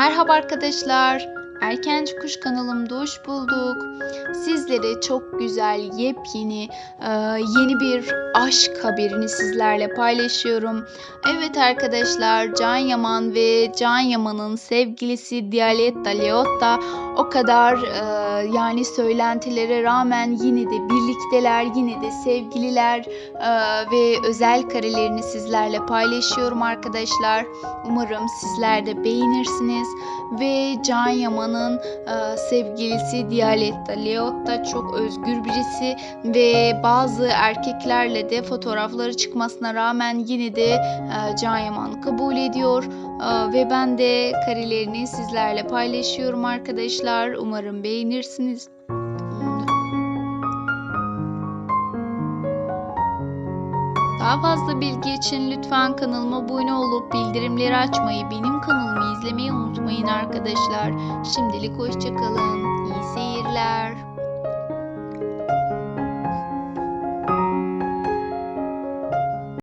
Merhaba arkadaşlar. Erkenci Kuş kanalımda hoş bulduk. Sizlere çok güzel, yepyeni, e, yeni bir aşk haberini sizlerle paylaşıyorum. Evet arkadaşlar, Can Yaman ve Can Yaman'ın sevgilisi Dialetta Leotta o kadar e, yani söylentilere rağmen yine de birlikteler, yine de sevgililer e, ve özel karelerini sizlerle paylaşıyorum arkadaşlar. Umarım sizler de beğenirsiniz ve Can Yaman'ın e, sevgilisi Dialetta Leotta çok özgür birisi ve bazı erkeklerle de fotoğrafları çıkmasına rağmen yine de e, Can Yaman kabul ediyor E, ve ben de karelerini sizlerle paylaşıyorum arkadaşlar. Umarım beğenirsiniz. Daha fazla bilgi için lütfen kanalıma abone olup bildirimleri açmayı, benim kanalımı izlemeyi unutmayın arkadaşlar. Şimdilik hoşçakalın. İyi seyirler.